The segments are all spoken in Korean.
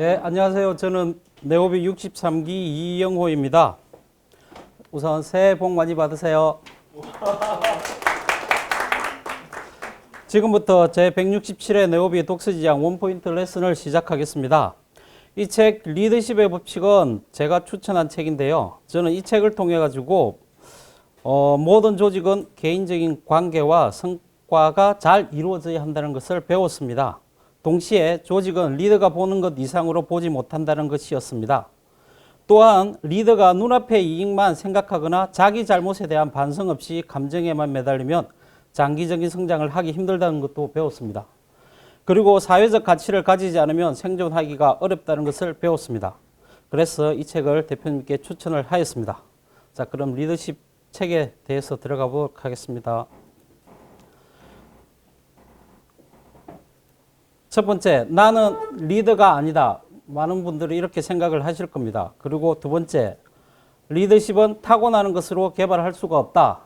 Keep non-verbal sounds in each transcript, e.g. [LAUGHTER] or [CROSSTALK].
네, 안녕하세요. 저는 네오비 63기 이영호입니다. 우선 새해 복 많이 받으세요. [LAUGHS] 지금부터 제 167회 네오비 독서지향 원포인트 레슨을 시작하겠습니다. 이 책 리더십의 법칙은 제가 추천한 책인데요. 저는 이 책을 통해 가지고 어, 모든 조직은 개인적인 관계와 성과가 잘 이루어져야 한다는 것을 배웠습니다. 동시에 조직은 리더가 보는 것 이상으로 보지 못한다는 것이었습니다. 또한 리더가 눈앞의 이익만 생각하거나 자기 잘못에 대한 반성 없이 감정에만 매달리면 장기적인 성장을 하기 힘들다는 것도 배웠습니다. 그리고 사회적 가치를 가지지 않으면 생존하기가 어렵다는 것을 배웠습니다. 그래서 이 책을 대표님께 추천을 하였습니다. 자, 그럼 리더십 책에 대해서 들어가 보도록 하겠습니다. 첫 번째, 나는 리더가 아니다. 많은 분들이 이렇게 생각을 하실 겁니다. 그리고 두 번째, 리더십은 타고나는 것으로 개발할 수가 없다.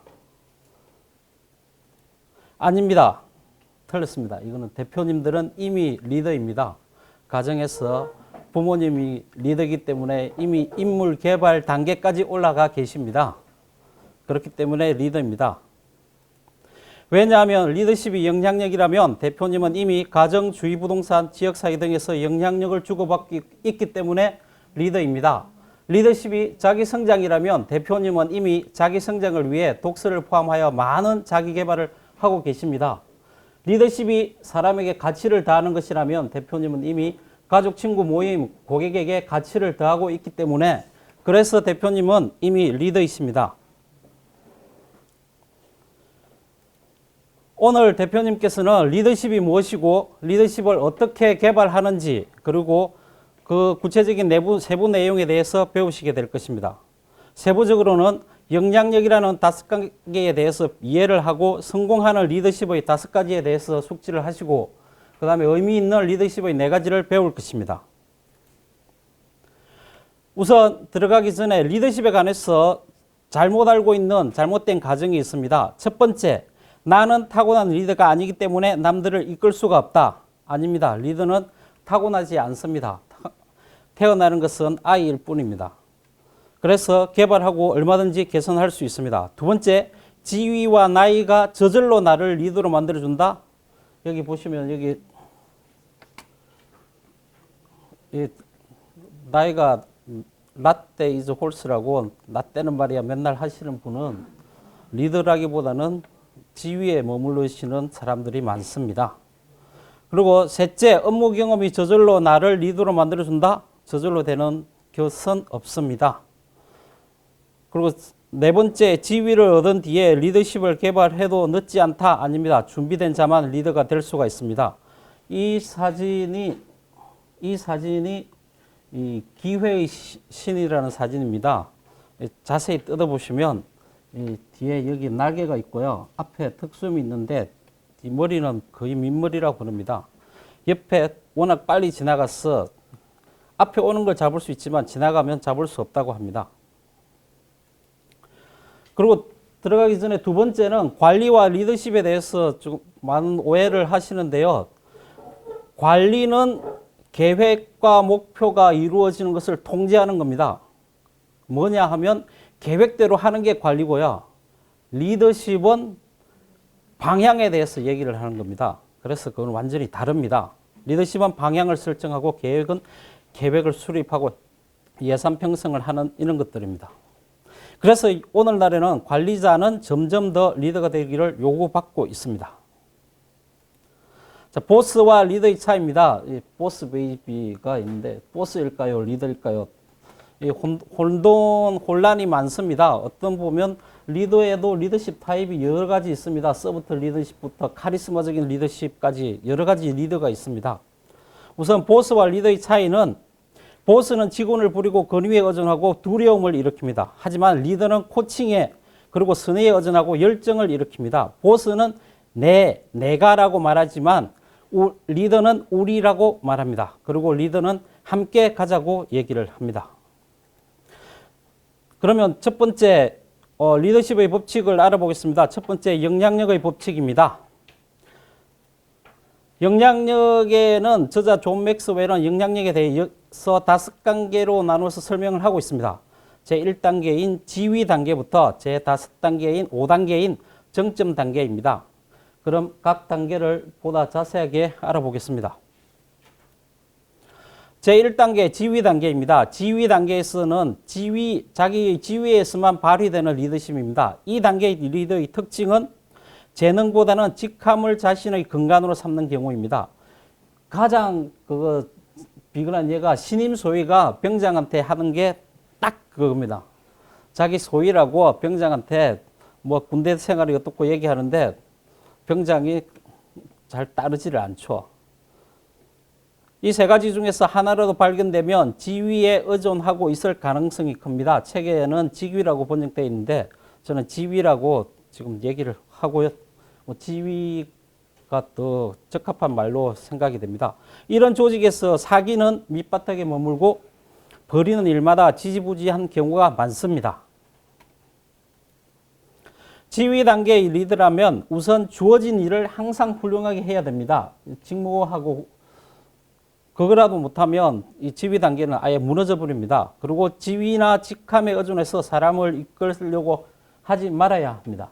아닙니다. 틀렸습니다. 이거는 대표님들은 이미 리더입니다. 가정에서 부모님이 리더이기 때문에 이미 인물 개발 단계까지 올라가 계십니다. 그렇기 때문에 리더입니다. 왜냐하면 리더십이 영향력이라면 대표님은 이미 가정, 주위 부동산, 지역사회 등에서 영향력을 주고받고 있기 때문에 리더입니다. 리더십이 자기 성장이라면 대표님은 이미 자기 성장을 위해 독서를 포함하여 많은 자기 개발을 하고 계십니다. 리더십이 사람에게 가치를 더하는 것이라면 대표님은 이미 가족, 친구, 모임, 고객에게 가치를 더하고 있기 때문에 그래서 대표님은 이미 리더이십니다. 오늘 대표님께서는 리더십이 무엇이고 리더십을 어떻게 개발하는지 그리고 그 구체적인 내부 세부 내용에 대해서 배우시게 될 것입니다. 세부적으로는 영향력이라는 다섯 가지에 대해서 이해를 하고 성공하는 리더십의 다섯 가지에 대해서 숙지를 하시고 그 다음에 의미 있는 리더십의 네 가지를 배울 것입니다. 우선 들어가기 전에 리더십에 관해서 잘못 알고 있는 잘못된 가정이 있습니다. 첫 번째, 나는 타고난 리더가 아니기 때문에 남들을 이끌 수가 없다. 아닙니다. 리더는 타고나지 않습니다. [LAUGHS] 태어나는 것은 아이일 뿐입니다. 그래서 개발하고 얼마든지 개선할 수 있습니다. 두 번째, 지위와 나이가 저절로 나를 리더로 만들어준다. 여기 보시면 여기 이 나이가 라떼 이즈 홀스라고 라떼는 말이야 맨날 하시는 분은 리더라기보다는 지위에 머물르시는 사람들이 많습니다. 그리고 셋째, 업무 경험이 저절로 나를 리더로 만들어준다? 저절로 되는 것은 없습니다. 그리고 네 번째, 지위를 얻은 뒤에 리더십을 개발해도 늦지 않다? 아닙니다. 준비된 자만 리더가 될 수가 있습니다. 이 사진이, 이 사진이 이 기회의 신이라는 사진입니다. 자세히 뜯어보시면 이 뒤에 여기 날개가 있고요. 앞에 특수음이 있는데 뒷머리는 거의 민머리라고 부릅니다. 옆에 워낙 빨리 지나가서 앞에 오는 걸 잡을 수 있지만 지나가면 잡을 수 없다고 합니다. 그리고 들어가기 전에 두 번째는 관리와 리더십에 대해서 좀 많은 오해를 하시는데요. 관리는 계획과 목표가 이루어지는 것을 통제하는 겁니다. 뭐냐 하면 계획대로 하는 게 관리고요. 리더십은 방향에 대해서 얘기를 하는 겁니다. 그래서 그건 완전히 다릅니다. 리더십은 방향을 설정하고 계획은 계획을 수립하고 예산 편성을 하는 이런 것들입니다. 그래서 오늘날에는 관리자는 점점 더 리더가 되기를 요구받고 있습니다. 자, 보스와 리더의 차이입니다. 보스 베이비가 있는데 보스일까요? 리더일까요? 이 혼돈, 혼란이 많습니다. 어떤 보면 리더에도 리더십 타입이 여러 가지 있습니다. 서브트 리더십부터 카리스마적인 리더십까지 여러 가지 리더가 있습니다. 우선 보스와 리더의 차이는 보스는 직원을 부리고 권위에 의존하고 두려움을 일으킵니다. 하지만 리더는 코칭에 그리고 선의에 의존하고 열정을 일으킵니다. 보스는 내, 내가라고 말하지만 우, 리더는 우리라고 말합니다. 그리고 리더는 함께 가자고 얘기를 합니다. 그러면 첫 번째 어, 리더십의 법칙을 알아보겠습니다. 첫 번째 영향력의 법칙입니다. 영향력에는 저자 존 맥스웰은 영향력에 대해 단계에서 다섯 단계로 나눠서 설명을 하고 있습니다. 제 1단계인 지휘 단계부터 제 다섯 단계인 5단계인 정점 단계입니다. 그럼 각 단계를 보다 자세하게 알아보겠습니다. 제1단계 지휘 단계입니다. 지휘 단계에서는 지휘, 자기의 지휘에서만 발휘되는 리더십입니다. 이 단계의 리더의 특징은 재능보다는 직함을 자신의 근간으로 삼는 경우입니다. 가장 그거 비근한 예가 신임 소위가 병장한테 하는 게 딱 그겁니다. 자기 소위라고 병장한테 뭐 군대 생활이 어떻고 얘기하는데 병장이 잘 따르지를 않죠. 이 세 가지 중에서 하나라도 발견되면 지위에 의존하고 있을 가능성이 큽니다. 책에는 직위라고 번역되어 있는데 저는 지위라고 지금 얘기를 하고요. 뭐 지위가 더 적합한 말로 생각이 됩니다. 이런 조직에서 사기는 밑바닥에 머물고 벌이는 일마다 지지부지한 경우가 많습니다. 지휘 단계의 리더라면 우선 주어진 일을 항상 훌륭하게 해야 됩니다. 직무하고 그거라도 못하면 이 지휘 단계는 아예 무너져 버립니다. 그리고 지위나 직함에 의존해서 사람을 이끌려고 하지 말아야 합니다.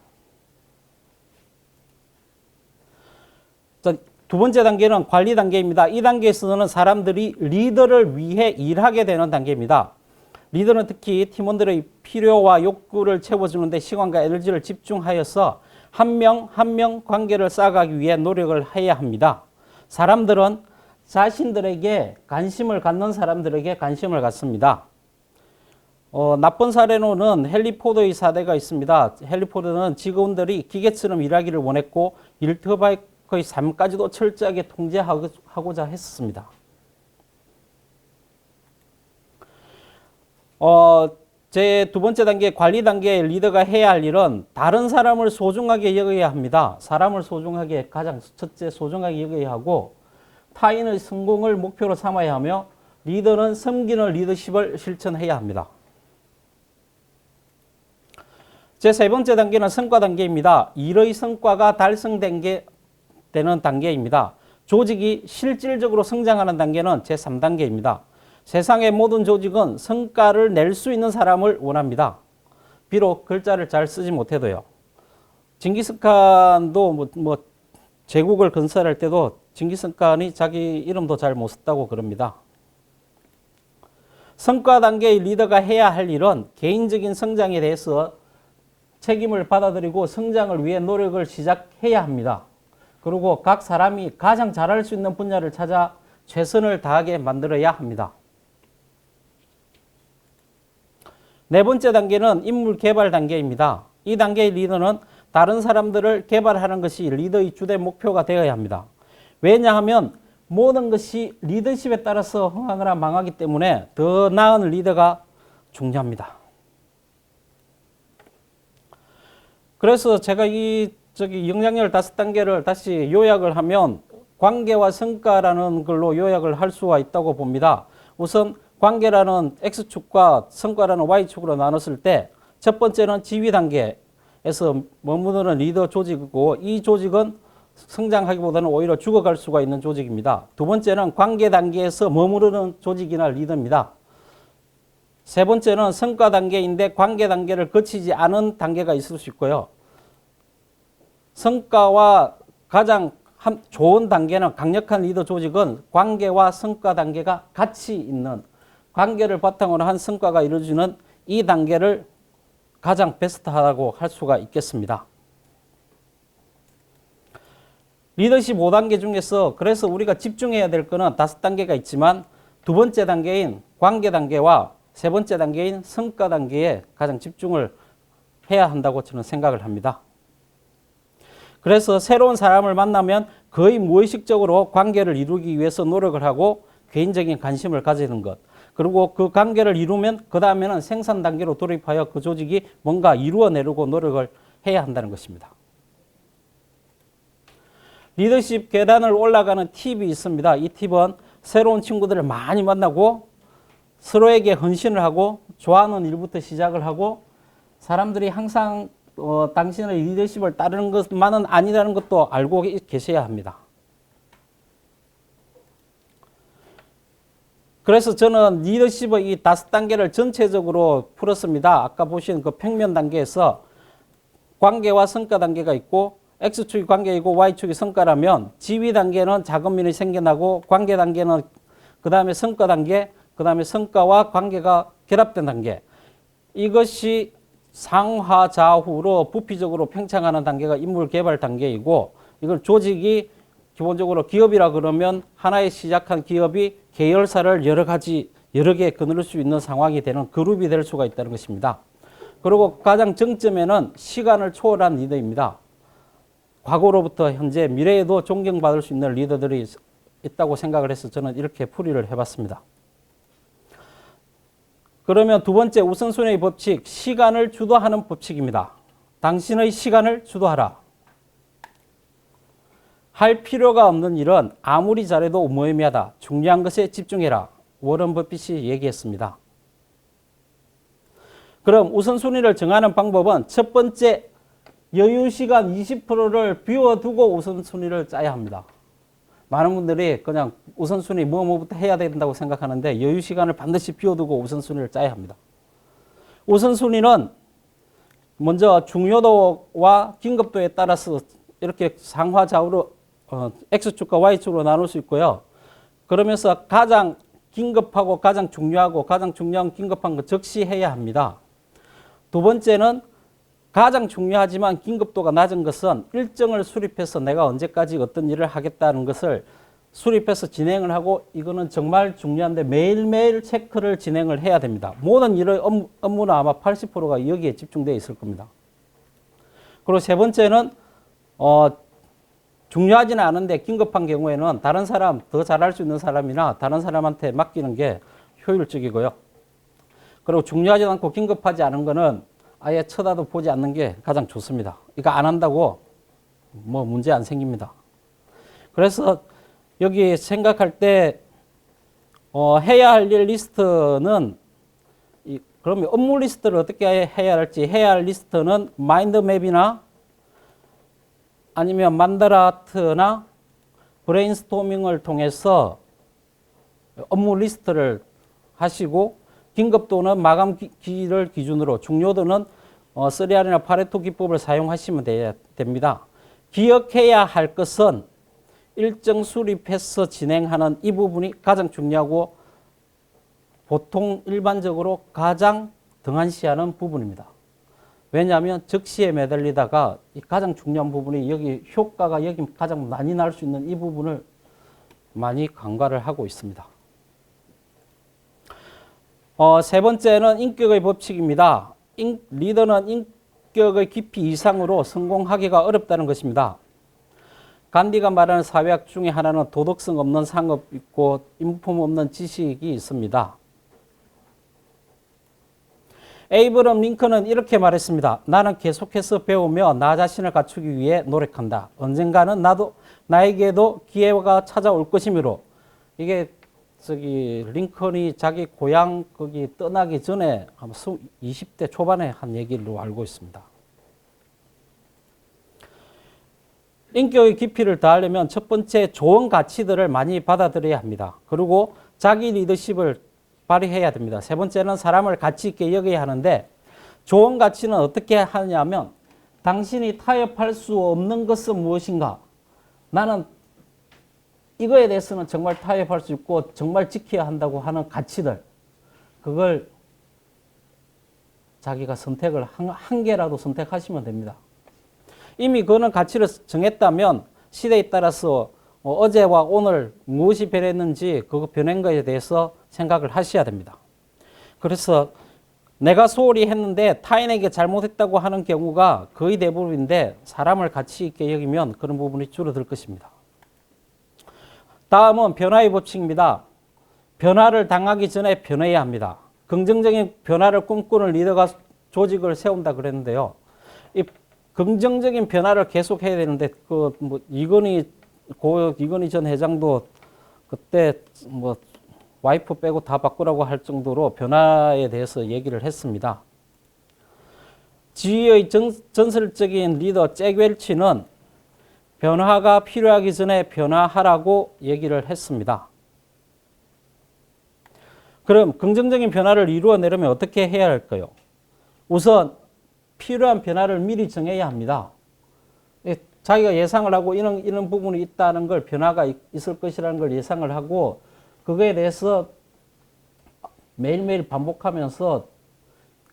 자, 두 번째 단계는 관리 단계입니다. 이 단계에서는 사람들이 리더를 위해 일하게 되는 단계입니다. 리더는 특히 팀원들의 필요와 욕구를 채워주는데 시간과 에너지를 집중하여서 한 명 한명 관계를 쌓아가기 위해 노력을 해야 합니다. 사람들은 자신들에게 관심을 갖는 사람들에게 관심을 갖습니다. 어, 나쁜 사례로는 헨리 포드의 사례가 있습니다. 헨리 포드는 직원들이 기계처럼 일하기를 원했고 일터바이크의 삶까지도 철저하게 통제하고자 했습니다. 어, 제 두 번째 단계 관리 단계의 리더가 해야 할 일은 다른 사람을 소중하게 여겨야 합니다. 사람을 소중하게 가장 첫째 소중하게 여겨야 하고 타인의 성공을 목표로 삼아야 하며 리더는 섬기는 리더십을 실천해야 합니다. 제 세 번째 단계는 성과 단계입니다. 일의 성과가 달성된 게 되는 단계입니다. 조직이 실질적으로 성장하는 단계는 제 3단계입니다. 세상의 모든 조직은 성과를 낼 수 있는 사람을 원합니다. 비록 글자를 잘 쓰지 못해도요. 징기스칸도 뭐, 뭐 제국을 건설할 때도 징기스칸이 자기 이름도 잘 못 썼다고 그럽니다. 성과 단계의 리더가 해야 할 일은 개인적인 성장에 대해서 책임을 받아들이고 성장을 위해 노력을 시작해야 합니다. 그리고 각 사람이 가장 잘할 수 있는 분야를 찾아 최선을 다하게 만들어야 합니다. 네 번째 단계는 인물 개발 단계입니다. 이 단계의 리더는 다른 사람들을 개발하는 것이 리더의 주된 목표가 되어야 합니다. 왜냐하면 모든 것이 리더십에 따라서 흥하거나 망하기 때문에 더 나은 리더가 중요합니다. 그래서 제가 이 저기 영향력 다섯 단계를 다시 요약을 하면 관계와 성과라는 걸로 요약을 할 수가 있다고 봅니다. 우선 관계라는 X축과 성과라는 Y축으로 나눴을 때 첫 번째는 지휘 단계에서 머무르는 리더 조직이고 이 조직은 성장하기보다는 오히려 죽어갈 수가 있는 조직입니다. 두 번째는 관계 단계에서 머무르는 조직이나 리더입니다. 세 번째는 성과 단계인데 관계 단계를 거치지 않은 단계가 있을 수 있고요. 성과와 가장 좋은 단계는 강력한 리더 조직은 관계와 성과 단계가 같이 있는 관계를 바탕으로 한 성과가 이루어지는 이 단계를 가장 베스트하다고 할 수가 있겠습니다. 리더십 5단계 중에서 그래서 우리가 집중해야 될 거는 다섯 단계가 있지만 두 번째 단계인 관계 단계와 세 번째 단계인 성과 단계에 가장 집중을 해야 한다고 저는 생각을 합니다. 그래서 새로운 사람을 만나면 거의 무의식적으로 관계를 이루기 위해서 노력을 하고 개인적인 관심을 가지는 것. 그리고 그 관계를 이루면 그 다음에는 생산 단계로 돌입하여 그 조직이 뭔가 이루어내려고 노력을 해야 한다는 것입니다. 리더십 계단을 올라가는 팁이 있습니다. 이 팁은 새로운 친구들을 많이 만나고 서로에게 헌신을 하고 좋아하는 일부터 시작을 하고 사람들이 항상 어, 당신의 리더십을 따르는 것만은 아니라는 것도 알고 계셔야 합니다. 그래서 저는 리더십의 이 다섯 단계를 전체적으로 풀었습니다. 아까 보신 그 평면 단계에서 관계와 성과 단계가 있고 X축이 관계이고 Y축이 성과라면 지위 단계는 자금면이 생겨나고 관계 단계는 그 다음에 성과 단계, 그 다음에 성과와 관계가 결합된 단계. 이것이 상하좌후로 부피적으로 팽창하는 단계가 인물 개발 단계이고 이걸 조직이 기본적으로 기업이라 그러면 하나의 시작한 기업이 계열사를 여러 가지 여러 개 거느릴 수 있는 상황이 되는 그룹이 될 수가 있다는 것입니다. 그리고 가장 정점에는 시간을 초월한 리더입니다. 과거로부터 현재 미래에도 존경받을 수 있는 리더들이 있다고 생각을 해서 저는 이렇게 풀이를 해봤습니다. 그러면 두 번째 우선순위 법칙, 시간을 주도하는 법칙입니다. 당신의 시간을 주도하라. 할 필요가 없는 일은 아무리 잘해도 무의미하다. 중요한 것에 집중해라. 워런 버핏이 얘기했습니다. 그럼 우선순위를 정하는 방법은 첫 번째 여유 시간 20%를 비워두고 우선순위를 짜야 합니다. 많은 분들이 그냥 우선순위 뭐 뭐부터 해야 된다고 생각하는데 여유 시간을 반드시 비워두고 우선순위를 짜야 합니다. 우선순위는 먼저 중요도와 긴급도에 따라서 이렇게 상하 좌우로 어, X축과 Y축으로 나눌 수 있고요. 그러면서 가장 긴급하고 가장 중요하고 가장 중요한 긴급한 거 적시해야 합니다. 두 번째는 가장 중요하지만 긴급도가 낮은 것은 일정을 수립해서 내가 언제까지 어떤 일을 하겠다는 것을 수립해서 진행을 하고 이거는 정말 중요한데 매일매일 체크를 진행을 해야 됩니다. 모든 일의 업무, 업무는 아마 80%가 여기에 집중되어 있을 겁니다. 그리고 세 번째는 어, 중요하지는 않은데 긴급한 경우에는 다른 사람 더 잘할 수 있는 사람이나 다른 사람한테 맡기는 게 효율적이고요. 그리고 중요하지 않고 긴급하지 않은 거는 아예 쳐다도 보지 않는 게 가장 좋습니다. 이거 안 한다고 뭐 문제 안 생깁니다. 그래서 여기 생각할 때 어, 해야 할 일 리스트는 이, 그러면 업무 리스트를 어떻게 해야 할지 해야 할 리스트는 마인드맵이나 아니면 만다라트나 브레인스토밍을 통해서 업무 리스트를 하시고 긴급도는 마감 기를 기준으로 중요도는 어, 3R이나 파레토 기법을 사용하시면 되, 됩니다. 기억해야 할 것은 일정 수립해서 진행하는 이 부분이 가장 중요하고 보통 일반적으로 가장 등한시하는 부분입니다. 왜냐하면 적시에 매달리다가 가장 중요한 부분이 여기 효과가 여기 가장 많이 날 수 있는 이 부분을 많이 간과를 하고 있습니다. 어, 세 번째는 인격의 법칙입니다. 인, 리더는 인격의 깊이 이상으로 성공하기가 어렵다는 것입니다. 간디가 말하는 사회학 중에 하나는 도덕성 없는 상업 있고 인품 없는 지식이 있습니다. 에이브럼 링컨은 이렇게 말했습니다. 나는 계속해서 배우며 나 자신을 갖추기 위해 노력한다. 언젠가는 나도 나에게도 기회가 찾아올 것이므로 이게 저기 링컨이 자기 고향 거기 떠나기 전에 아마 20대 초반에 한 얘기로 알고 있습니다. 인격의 깊이를 더하려면 첫 번째 좋은 가치들을 많이 받아들여야 합니다. 그리고 자기 리더십을 발휘해야 됩니다. 세 번째는 사람을 가치 있게 여겨야 하는데 좋은 가치는 어떻게 하냐면 당신이 타협할 수 없는 것은 무엇인가? 나는 이거에 대해서는 정말 타협할 수 있고 정말 지켜야 한다고 하는 가치들 그걸 자기가 선택을 한, 한 개라도 선택하시면 됩니다. 이미 그는 가치를 정했다면 시대에 따라서 어, 제와 오늘 무엇이 변했는지 그거 변한 것에 대해서 생각을 하셔야 됩니다. 그래서 내가 소홀히 했는데 타인에게 잘못했다고 하는 경우가 거의 대부분인데 사람을 가치 있게 여기면 그런 부분이 줄어들 것입니다. 다음은 변화의 법칙입니다. 변화를 당하기 전에 변해야 합니다. 긍정적인 변화를 꿈꾸는 리더가 조직을 세운다 그랬는데요. 이 긍정적인 변화를 계속 해야 되는데 그 뭐 이건희 고 이건희 전 회장도 그때 뭐 와이프 빼고 다 바꾸라고 할 정도로 변화에 대해서 얘기를 했습니다. 지휘의 전, 전설적인 리더 잭 웰치는 변화가 필요하기 전에 변화하라고 얘기를 했습니다. 그럼 긍정적인 변화를 이루어내려면 어떻게 해야 할까요? 우선 필요한 변화를 미리 정해야 합니다. 예, 자기가 예상을 하고 이런 이런 부분이 있다는 걸 변화가 있- 있을 것이라는 걸 예상을 하고 그거에 대해서 매일매일 반복하면서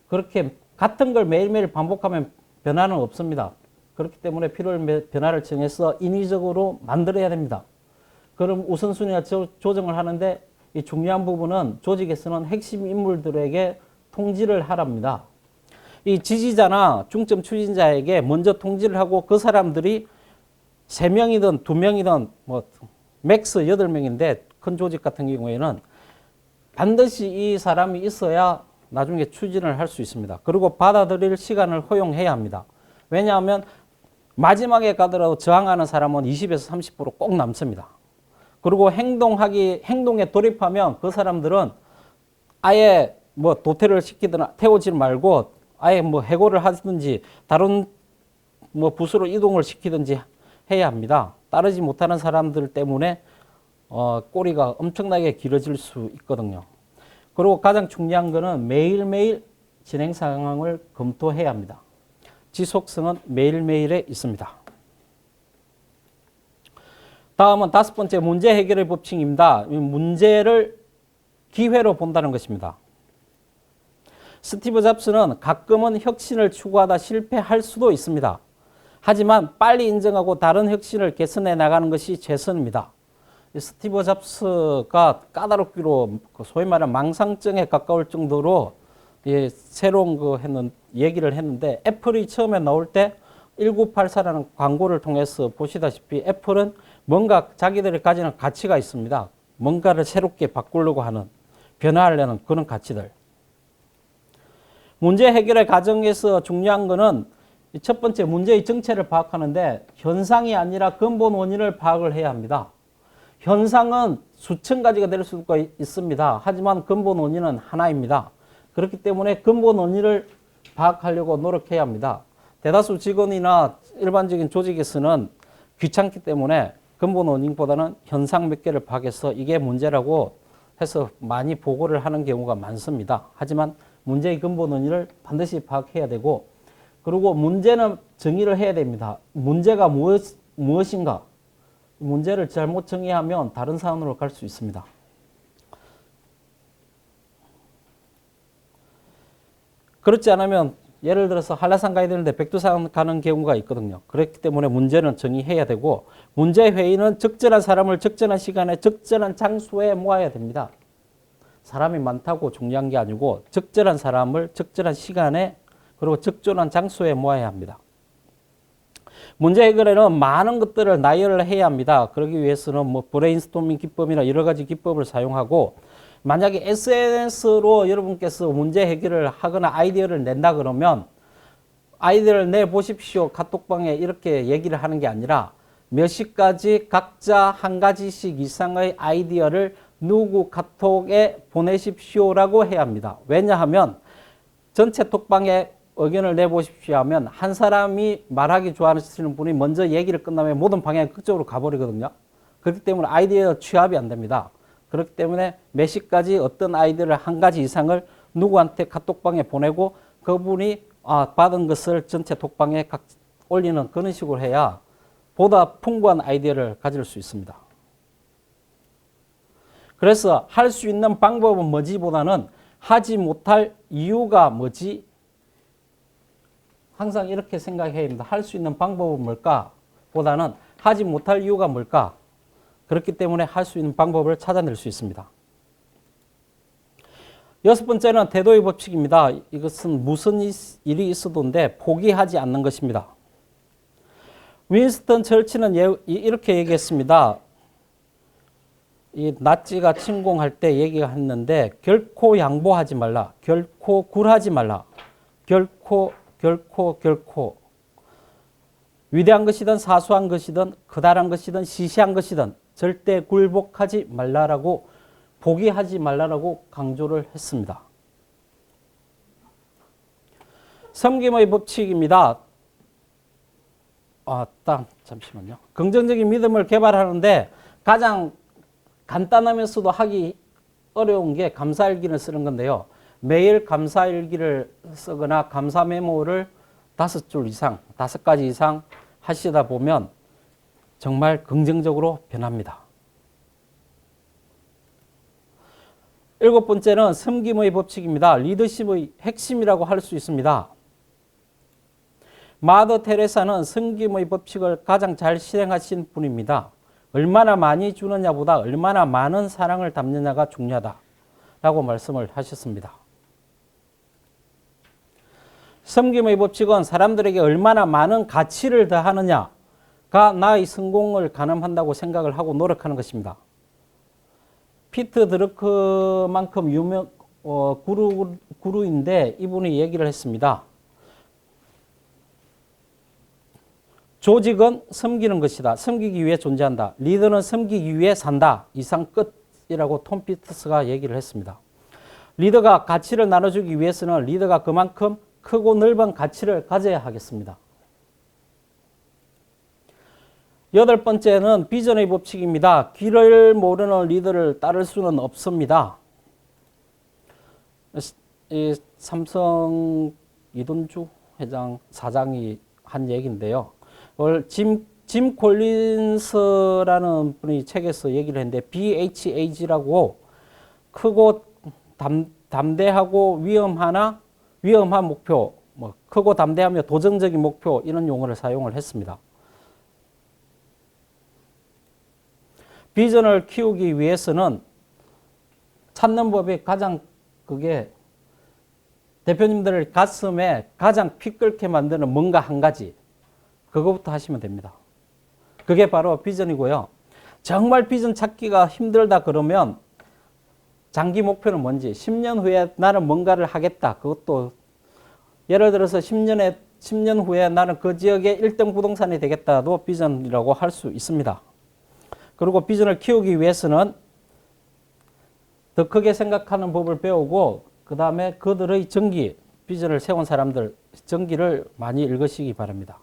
그렇게 같은 걸 매일매일 반복하면 변화는 없습니다. 그렇기 때문에 필요한 매- 변화를 정해서 인위적으로 만들어야 됩니다. 그럼 우선순위가 조- 조정을 하는데 이 중요한 부분은 조직에서는 핵심 인물들에게 통지를 하랍니다. 이 지지자나 중점 추진자에게 먼저 통지를 하고 그 사람들이 세명이든두명이든 뭐 맥스 여덟 명인데 큰 조직 같은 경우에는 반드시 이 사람이 있어야 나중에 추진을 할 수 있습니다. 그리고 받아들일 시간을 허용해야 합니다. 왜냐하면 마지막에 가더라도 저항하는 사람은 20에서 30%꼭 남습니다. 그리고 행동하기 행동에 돌입하면 그 사람들은 아예 뭐 도태를 시키든 태우지 말고 아예 뭐 해고를 하든지 다른 뭐 부서로 이동을 시키든지 해야 합니다. 따르지 못하는 사람들 때문에 어, 꼬리가 엄청나게 길어질 수 있거든요. 그리고 가장 중요한 거는 매일매일 진행 상황을 검토해야 합니다. 지속성은 매일매일에 있습니다. 다음은 다섯 번째 문제 해결의 법칙입니다. 이 문제를 기회로 본다는 것입니다. 스티브 잡스는 가끔은 혁신을 추구하다 실패할 수도 있습니다. 하지만 빨리 인정하고 다른 혁신을 개선해 나가는 것이 최선입니다. 이 스티브 잡스가 까다롭기로 그 소위 말하는 망상증에 가까울 정도로 예, 새로운 그 했는 얘기를 했는데 애플이 처음에 나올 때 1984라는 광고를 통해서 보시다시피 애플은 뭔가 자기들이 가지는 가치가 있습니다. 뭔가를 새롭게 바꾸려고 하는 변화하려는 그런 가치들. 문제 해결의 과정에서 중요한 거는 이첫 번째 문제의 정체를 파악하는데 현상이 아니라 근본 원인을 파악을 해야 합니다. 현상은 수천 가지가 될 수가 있- 있습니다. 하지만 근본 원인은 하나입니다. 그렇기 때문에 근본 원인을 파악하려고 노력해야 합니다. 대다수 직원이나 일반적인 조직에서는 귀찮기 때문에 근본 원인보다는 현상 몇 개를 파악해서 이게 문제라고 해서 많이 보고를 하는 경우가 많습니다. 하지만 문제의 근본 원인을 반드시 파악해야 되고 그리고 문제는 정의를 해야 됩니다. 문제가 무엇, 무엇인가? 문제를 잘못 정의하면 다른 사안으로 갈 수 있습니다. 그렇지 않으면 예를 들어서 한라산 가야 되는데 백두산 가는 경우가 있거든요. 그렇기 때문에 문제는 정의해야 되고 문제 회의는 적절한 사람을 적절한 시간에 적절한 장소에 모아야 됩니다. 사람이 많다고 중요한 게 아니고 적절한 사람을 적절한 시간에 그리고 적절한 장소에 모아야 합니다. 문제 해결에는 많은 것들을 나열을 해야 합니다. 그러기 위해서는 뭐 브레인스토밍 기법이나 여러 가지 기법을 사용하고 만약에 SNS로 여러분께서 문제 해결을 하거나 아이디어를 낸다 그러면 아이디어를 내 보십시오. 카톡방에 이렇게 얘기를 하는 게 아니라 몇 시까지 각자 한 가지씩 이상의 아이디어를 누구 카톡에 보내십시오라고 해야 합니다. 왜냐하면 전체 톡방에 의견을 내보십시오 하면 한 사람이 말하기 좋아하시는 분이 먼저 얘기를 끝나면 모든 방향이 그쪽으로 가버리거든요. 그렇기 때문에 아이디어 취합이 안 됩니다. 그렇기 때문에 몇 시까지 어떤 아이디어를 한 가지 이상을 누구한테 카톡방에 보내고 그분이 아, 받은 것을 전체 톡방에 각 올리는 그런 식으로 해야 보다 풍부한 아이디어를 가질 수 있습니다. 그래서 할 수 있는 방법은 뭐지보다는 하지 못할 이유가 뭐지? 항상 이렇게 생각해야 합니다. 할 수 있는 방법은 뭘까? 보다는 하지 못할 이유가 뭘까? 그렇기 때문에 할 수 있는 방법을 찾아낼 수 있습니다. 여섯 번째는 태도의 법칙입니다. 이것은 무슨 일이 있어도인데 포기하지 않는 것입니다. 윈스턴 철치는 예- 이렇게 얘기했습니다. 이 나치가 침공할 때 얘기가 했는데 결코 양보하지 말라. 결코 굴하지 말라. 결코 결코 결코 위대한 것이든 사소한 것이든 커다란 것이든 시시한 것이든 절대 굴복하지 말라라고 포기하지 말라라고 강조를 했습니다. 섬김의 법칙입니다. 아, 딱 잠시만요. 긍정적인 믿음을 개발하는데 가장 간단하면서도 하기 어려운 게 감사일기를 쓰는 건데요. 매일 감사일기를 쓰거나 감사 메모를 다섯 줄 이상, 다섯 가지 이상 하시다 보면 정말 긍정적으로 변합니다. 일곱 번째는 섬김의 법칙입니다. 리더십의 핵심이라고 할 수 있습니다. 마더 테레사는 섬김의 법칙을 가장 잘 실행하신 분입니다. 얼마나 많이 주느냐보다 얼마나 많은 사랑을 담느냐가 중요하다라고 말씀을 하셨습니다. 섬김의 법칙은 사람들에게 얼마나 많은 가치를 더하느냐가 나의 성공을 가늠한다고 생각을 하고 노력하는 것입니다. 피트 드러크만큼 유명 어, 구루, 구루인데 이분이 얘기를 했습니다. 조직은 섬기는 것이다. 섬기기 위해 존재한다. 리더는 섬기기 위해 산다. 이상 끝이라고 톰 피트스가 얘기를 했습니다. 리더가 가치를 나눠주기 위해서는 리더가 그만큼 크고 넓은 가치를 가져야 하겠습니다. 여덟 번째는 비전의 법칙입니다. 길을 모르는 리더를 따를 수는 없습니다. 이 삼성 이돈주 회장 사장이 한 얘기인데요. 짐, 짐 콜린스라는 분이 책에서 얘기를 했는데 BHAG라고 크고 담, 담대하고 위험하나 위험한 목표, 뭐 크고 담대하며 도전적인 목표 이런 용어를 사용을 했습니다. 비전을 키우기 위해서는 찾는 법이 가장 그게 대표님들 가슴에 가장 피 끓게 만드는 뭔가 한 가지 그거부터 하시면 됩니다. 그게 바로 비전이고요. 정말 비전 찾기가 힘들다 그러면 장기 목표는 뭔지 10년 후에 나는 뭔가를 하겠다. 그것도 예를 들어서 10년에 10년 후에 나는 그 지역의 1등 부동산이 되겠다도 비전이라고 할 수 있습니다. 그리고 비전을 키우기 위해서는 더 크게 생각하는 법을 배우고 그 다음에 그들의 전기, 비전을 세운 사람들 전기를 많이 읽으시기 바랍니다.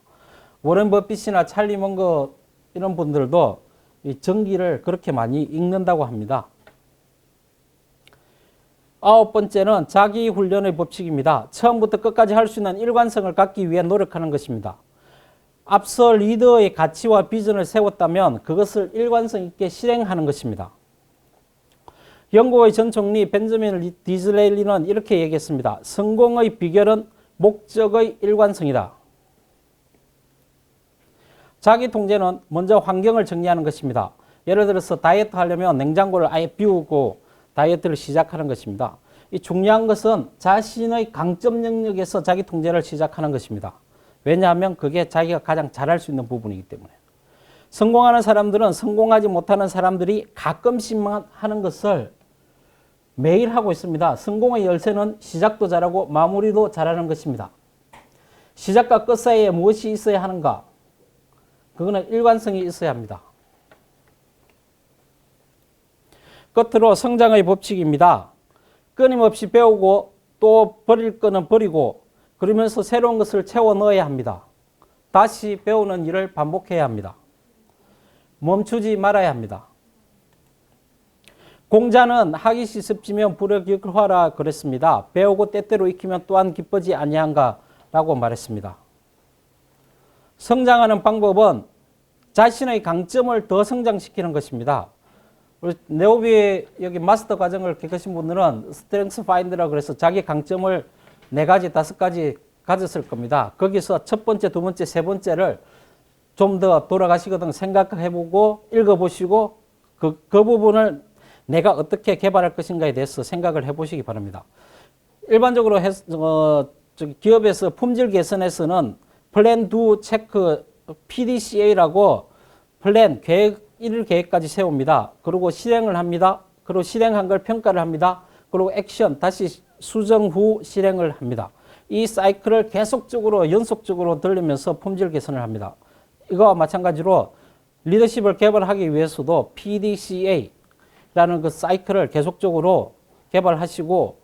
워렌 버핏이나 찰리 먼거 이런 분들도 이 전기를 그렇게 많이 읽는다고 합니다. 아홉 번째는 자기 훈련의 법칙입니다. 처음부터 끝까지 할 수 있는 일관성을 갖기 위해 노력하는 것입니다. 앞서 리더의 가치와 비전을 세웠다면 그것을 일관성 있게 실행하는 것입니다. 영국의 전 총리 벤저민 디즈레일리는 이렇게 얘기했습니다. 성공의 비결은 목적의 일관성이다. 자기 통제는 먼저 환경을 정리하는 것입니다. 예를 들어서 다이어트 하려면 냉장고를 아예 비우고 다이어트를 시작하는 것입니다. 이 중요한 것은 자신의 강점 영역에서 자기 통제를 시작하는 것입니다. 왜냐하면 그게 자기가 가장 잘할 수 있는 부분이기 때문에. 성공하는 사람들은 성공하지 못하는 사람들이 가끔씩만 하는 것을 매일 하고 있습니다. 성공의 열쇠는 시작도 잘하고 마무리도 잘하는 것입니다. 시작과 끝 사이에 무엇이 있어야 하는가? 그거는 일관성이 있어야 합니다. 끝으로 성장의 법칙입니다. 끊임없이 배우고 또 버릴 거는 버리고 그러면서 새로운 것을 채워 넣어야 합니다. 다시 배우는 일을 반복해야 합니다. 멈추지 말아야 합니다. 공자는 하기 시습지면 불여기하라 그랬습니다. 배우고 때때로 익히면 또한 기쁘지 아니한가라고 말했습니다. 성장하는 방법은 자신의 강점을 더 성장시키는 것입니다. 우리 네오비 여기 마스터 과정을 겪으신 분들은 스트렝스 파인드라 그래서 자기 강점을 네 가지, 다섯 가지 가졌을 겁니다. 거기서 첫 번째, 두 번째, 세 번째를 좀 더 돌아가시거든 생각해보고 읽어보시고 그, 그 부분을 내가 어떻게 개발할 것인가에 대해서 생각을 해보시기 바랍니다. 일반적으로 해, 어, 기업에서 품질 개선에서는 플랜 두 체크 PDCA라고 플랜 계획 1일 계획까지 세웁니다. 그리고 실행을 합니다. 그리고 실행한 걸 평가를 합니다. 그리고 액션 다시 수정 후 실행을 합니다. 이 사이클을 계속적으로 연속적으로 들리면서 품질 개선을 합니다. 이거와 마찬가지로 리더십을 개발하기 위해서도 PDCA라는 그 사이클을 계속적으로 개발하시고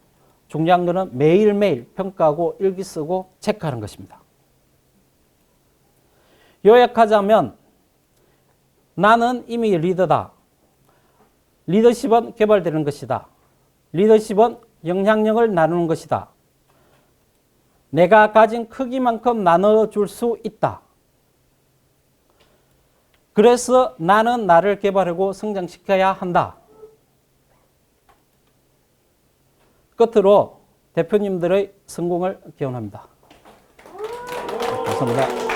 중요한 것은 매일매일 평가하고 일기 쓰고 체크하는 것입니다. 요약하자면 나는 이미 리더다. 리더십은 개발되는 것이다. 리더십은 영향력을 나누는 것이다. 내가 가진 크기만큼 나눠줄 수 있다. 그래서 나는 나를 개발하고 성장시켜야 한다. 끝으로 대표님들의 성공을 기원합니다. 감사합니다.